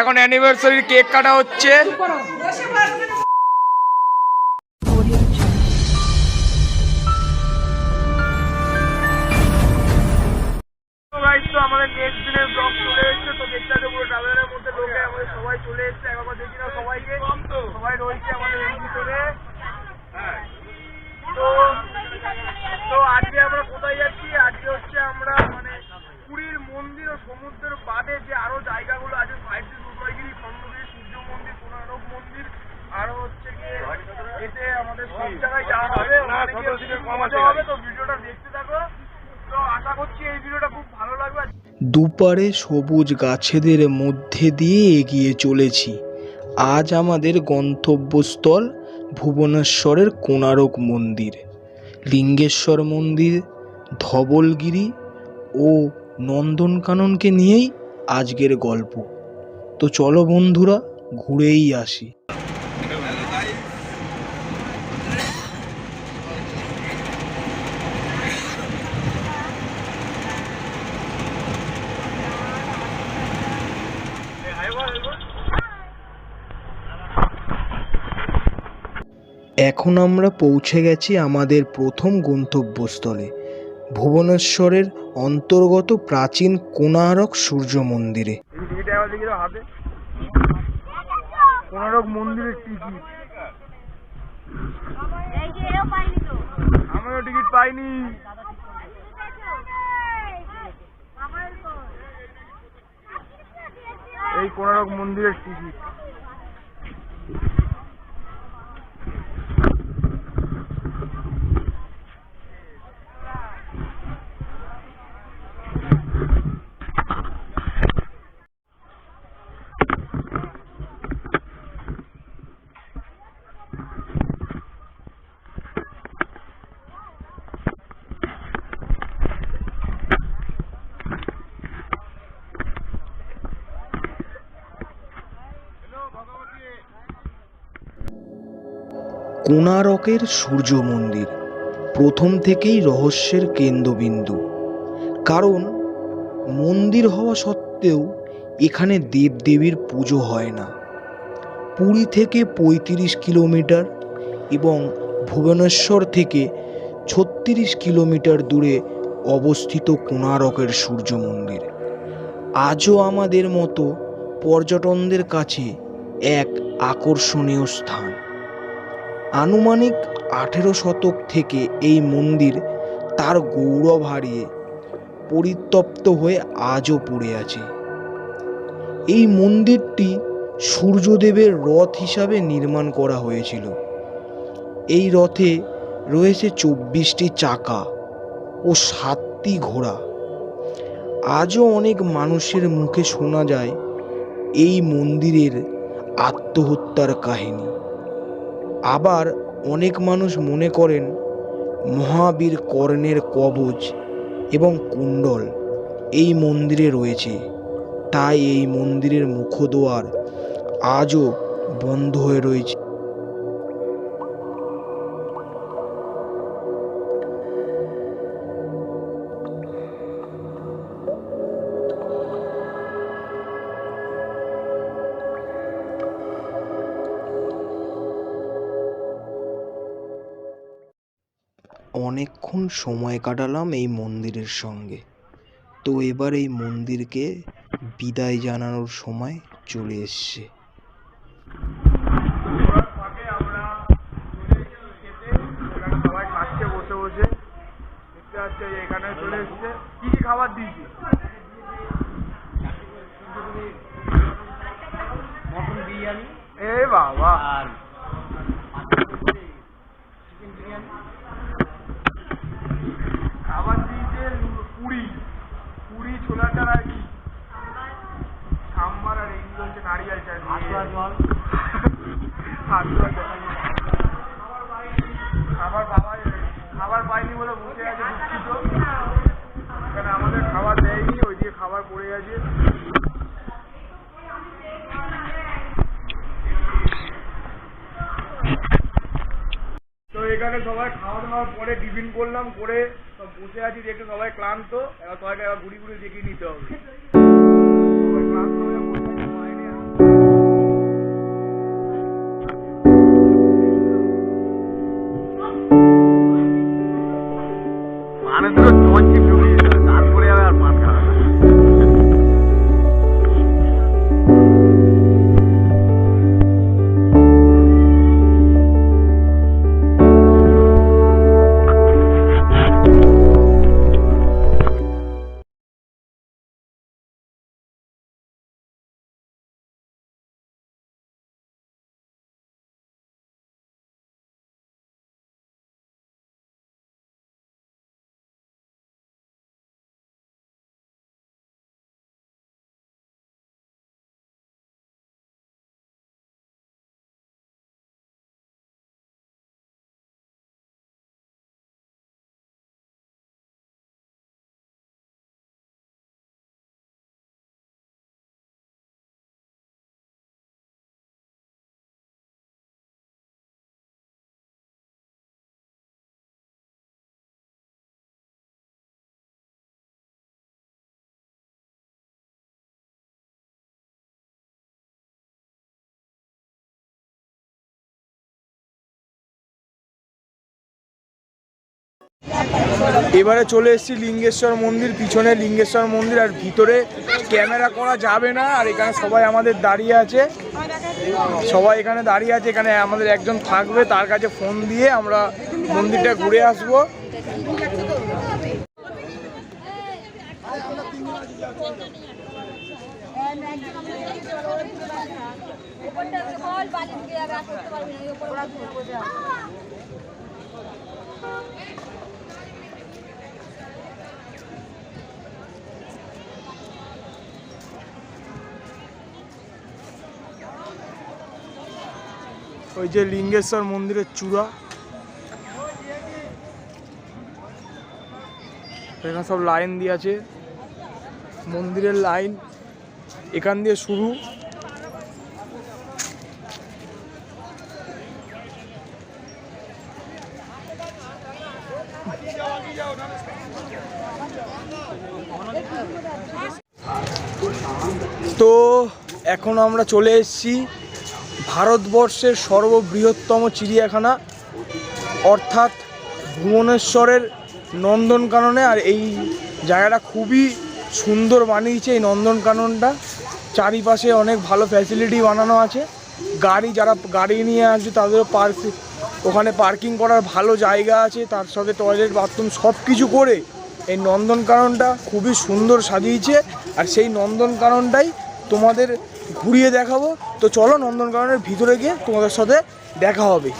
এখন অ্যানিভার্সারির কেক কাটা হচ্ছে। দুপারে সবুজ গাছেদের মধ্যে দিয়ে এগিয়ে চলেছি। আজ আমাদের গন্তব্যস্থল ভুবনেশ্বরের কোণারক মন্দির, লিঙ্গেশ্বর মন্দির, ধবলগিরি ও নন্দনকাননকে নিয়েই আজকের গল্প। তো চলো বন্ধুরা, ঘুরেই আসি। এখন আমরা পৌঁছে গেছি আমাদের প্রথম গন্তব্যস্থলে, ভুবনেশ্বরের অন্তর্গত প্রাচীন কোণারক সূর্য মন্দিরে। কোনারক মন্দিরের টিকিট এই কোনারক মন্দিরের টিকিট কোণারকের সূর্য মন্দির প্রথম থেকেই রহস্যের কেন্দ্রবিন্দু। কারণ মন্দির হওয়া সত্ত্বেও এখানে দেবদেবীর পুজো হয় না। পুরী থেকে পঁয়ত্রিশ কিলোমিটার এবং ভুবনেশ্বর থেকে ছত্রিশ কিলোমিটার দূরে অবস্থিত কোণারকের সূর্য মন্দির আজও আমাদের মতো পর্যটনদের কাছে এক আকর্ষণীয় স্থান। আনুমানিক আঠেরো শতক থেকে এই মন্দির তার গৌরব হারিয়ে পরিত্যক্ত হয়ে আজও পড়ে আছে। এই মন্দিরটি সূর্যদেবের রথ হিসাবে নির্মাণ করা হয়েছিল। এই রথে রয়েছে চব্বিশটি চাকা ও সাতটি ঘোড়া। আজও অনেক মানুষের মুখে শোনা যায় এই মন্দিরের আত্মহত্যার কাহিনী। আবার অনেক মানুষ মনে করেন মহাবীর কর্ণের কবচ এবং কুণ্ডল এই মন্দিরে রয়েছে। তাই এই মন্দিরের মুখদুয়ার আজও বন্ধ হয়ে রয়েছে। অনেকক্ষণ সময় কাটালাম এই মন্দিরের সঙ্গে। তো এবার এই মন্দিরকে বিদায় জানানোর সময় চলে এসছে। এখানে চলে এসেছে কি কি খাবার দিয়েছি মটন বিরিয়ানি। এ বাবা আর খাবার দিয়েছে লু- পুরি পুরি ছোলার ডাল আর কি সাম্বার আর এইগুলো হচ্ছে নারিয়াল চাটনি আটুয়া জল হাতুয়া জল। খাবার পাওয়া খাবার পাইনি বলে বসে আছে দুঃখিত এখানে আমাদের খাবার দেয়নি ওইদিকে খাবার পড়ে গেছে তো এখানে সবাই খাওয়া দাওয়ার পরে টিফিন করলাম, করে সব বসে আছি দেখে সবাই ক্লান্ত। এবার সবাইকে এবার ঘুরি ঘুরি দেখিয়ে নিতে হবে। এবারে চলে এসেছি লিঙ্গেশ্বর মন্দির, পিছনে লিঙ্গেশ্বর মন্দির আর ভিতরে ক্যামেরা করা যাবে না আর এখানে সবাই আমাদের দাঁড়িয়ে আছে। সবাই এখানে দাঁড়িয়ে আছে, এখানে আমাদের একজন থাকবে, তার কাছে ফোন দিয়ে আমরা মন্দিরটা ঘুরে আসব। ওই যে লিঙ্গেশ্বর মন্দিরের চূড়া। এখানে সব লাইন দিয়ে আছে। মন্দিরের লাইন এখান দিয়ে শুরু। তো এখন আমরা চলে এসেছি ভারতবর্ষের সর্ববৃহত্তম চিড়িয়াখানা, অর্থাৎ ভুবনেশ্বরের নন্দনকাননে। আর এই জায়গাটা খুবই সুন্দর বানিয়েছে এই নন্দনকাননটা। চারিপাশে অনেক ভালো ফ্যাসিলিটি বানানো আছে। গাড়ি যারা, গাড়ি নিয়ে আসছে তাদেরও পার্ক, ওখানে পার্কিং করার ভালো জায়গা আছে। তার সাথে টয়লেট বাথরুম সব কিছু করে এই নন্দনকাননটা খুবই সুন্দর সাজিয়েছে। আর সেই নন্দনকাননটাই তোমাদের ঘুরিয়ে দেখাবো। তো চলো নন্দনকাননের ভিতরে গিয়ে তোমাদের সাথে দেখা হবে।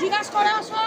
জিজ্ঞাসা করে আসো।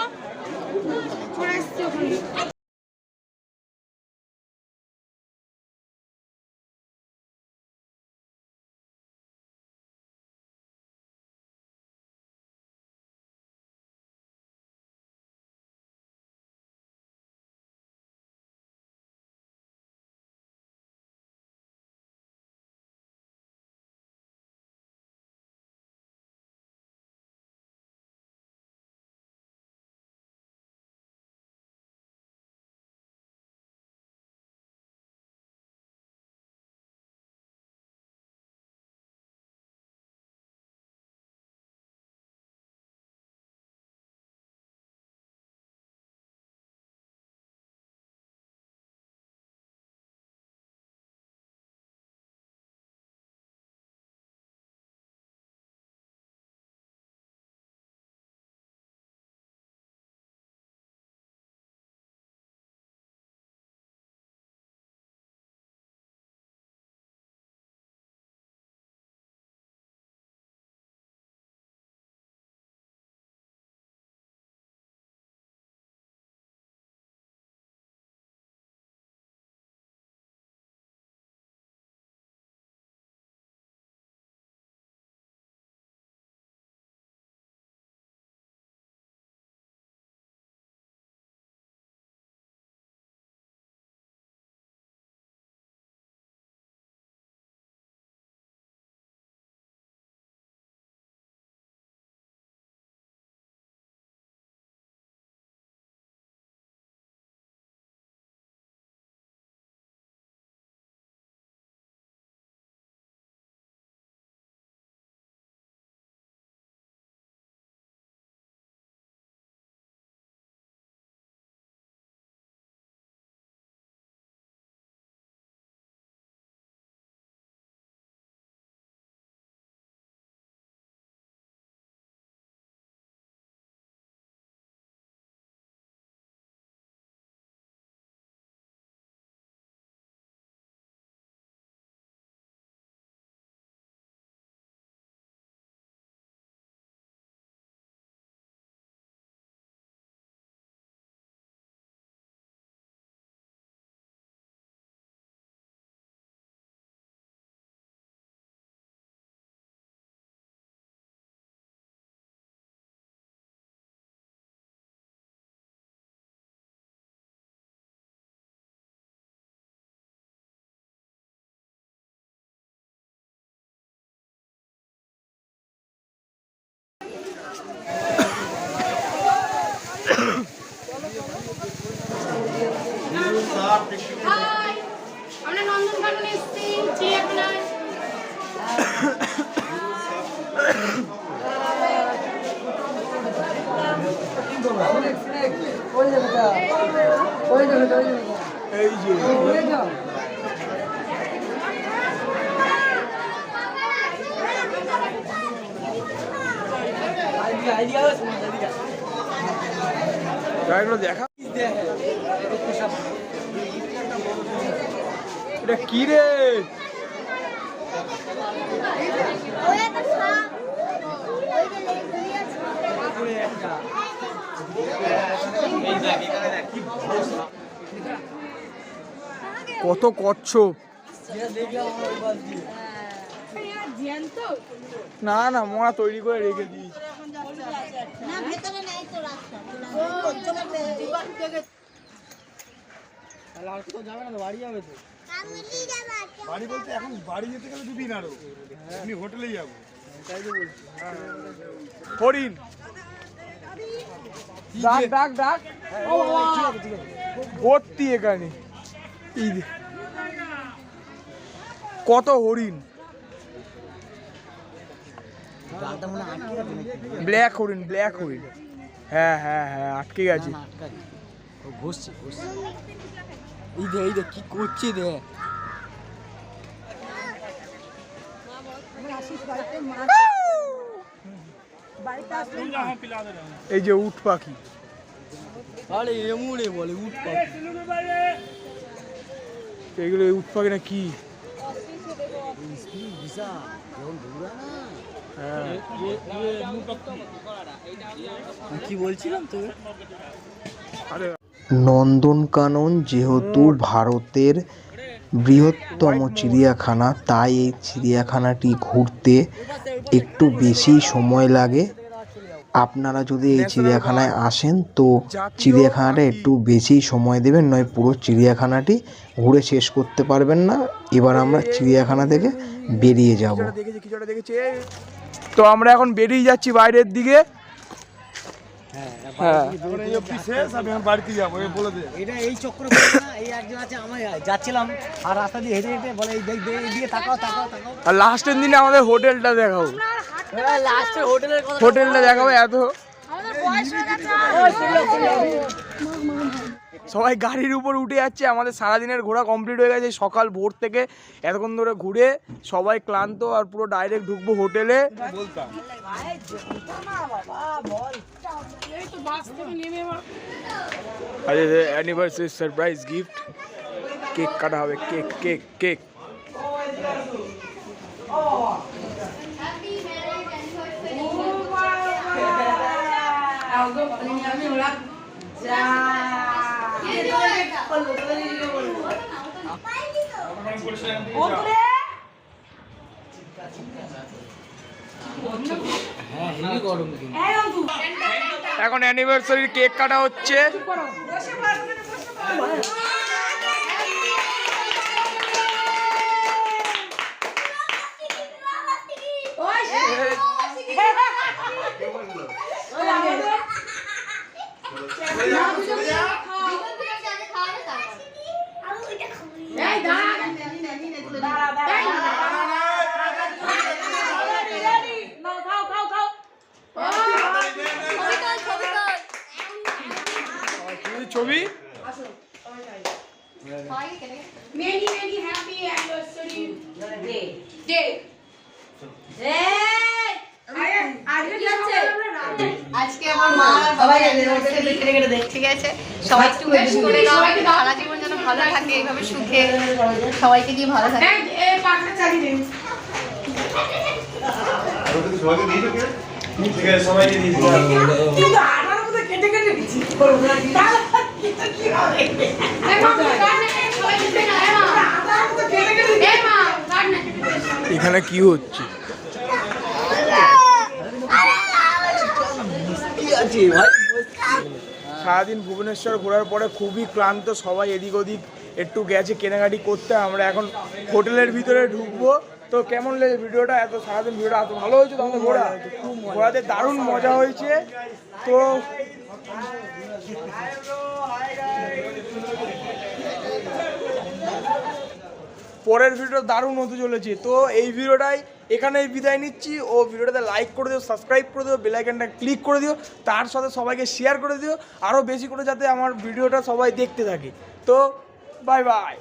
এটা কি রে? কত কচ্ছপ। না না মোয়া তৈরি করে রেখে দিয়েছি। না ভেতরে নেই তো। বাড়ি বলতে এখন বাড়ি যেতে গেলে দুদিন আরও। এমনি হোটেলে যাব। হরিণ। ডাক ডাক ডাক। ভর্তি এখানে। এই কত হরিণ? ব্ল্যাক হরিণ ব্ল্যাক হরিণ। হ্যাঁ হ্যাঁ হ্যাঁ আটকে গেছে। ঘষছে ঘষছে। এই দে এই দে কি করছে দে এই যে উট পাখি। আরে এমুড়ে বলে উঠ পাখি। এইগুলো এই উট পাখি না কি? হ্যাঁ। কি বলছিলাম তো আরে নন্দনকানন যেহেতু ভারতের বৃহত্তম চিড়িয়াখানা, তাই এই চিড়িয়াখানাটি ঘুরতে একটু বেশি সময় লাগে। আপনারা যদি এই চিড়িয়াখানায় আসেন, তো চিড়িয়াখানাটা একটু বেশি সময় দেবেন, নয় পুরো চিড়িয়াখানাটি ঘুরে শেষ করতে পারবেন না। এবার আমরা চিড়িয়াখানা থেকে বেরিয়ে যাব। তো আমরা এখন বেরিয়ে যাচ্ছি বাইরের দিকে। এটা এই চক্র এই একজন আছে আমি যাচ্ছিলাম আর রাস্তা দিয়ে হেঁটে হেঁটে বলে এই দেখ দেখ তাকাও তাকাও তাকাও। আর লাস্টের দিনে আমাদের হোটেলটা হোটেলের কথা হোটেলটা দেখাবো এত। সবাই গাড়ির উপর উঠে যাচ্ছে আমাদের সারাদিনের ঘোরা কমপ্লিট হয়ে গেছে। সকাল ভোর থেকে এতক্ষণ ধরে ঘুরে সবাই ক্লান্ত আর পুরো ডাইরেক্ট ঢুকবো হোটেলে অ্যানিভার্সারি সারপ্রাইজ গিফট কেক কাটা হবে কেক কেক কেক। কিন্তু এখন অ্যানিভার্সারির কেক কাটা হচ্ছে। এই দাঁড়া না খাও খাও খাও ছবি many many happy anniversary day day আজকে কি হচ্ছে আজকে আমার মা আর বাবা রোডে দেখে ঠিক আছে সবাই একটু বেশ করে সারা জীবন যেন ভালো থাকে এইভাবে সুখে সবাইকে দিয়ে ভালো থাকে কেটে কেটে কাট কেটে কেটে কেটে কাট কেটে। এখানে কি হচ্ছে কি আছে ভাই সারাদিন ভুবনেশ্বর ঘোরার পরে খুবই ক্লান্ত সবাই এদিক ওদিক একটু গেছে কেনাকাটি করতে আমরা এখন হোটেলের ভিতরে ঢুকবো। তো কেমন লেগেছে ভিডিওটা? এত সারাদিন ভিডিওটা এত ভালো হয়েছে তো আমাদের ঘোরা? ঘোরাতে দারুণ মজা হয়েছে। তো পরের ভিডিওটা দারুণ হতে চলেছে। তো এই ভিডিওটাই এখানেই বিদায় নিচ্ছি ও ভিডিওটাতে লাইক করে দিও সাবস্ক্রাইব করে দিও বেলাইকানটা ক্লিক করে দিও, তার সাথে সবাইকে শেয়ার করে দিও আরও বেশি করে যাতে আমার ভিডিওটা সবাই দেখতে থাকে। তো বাই বাই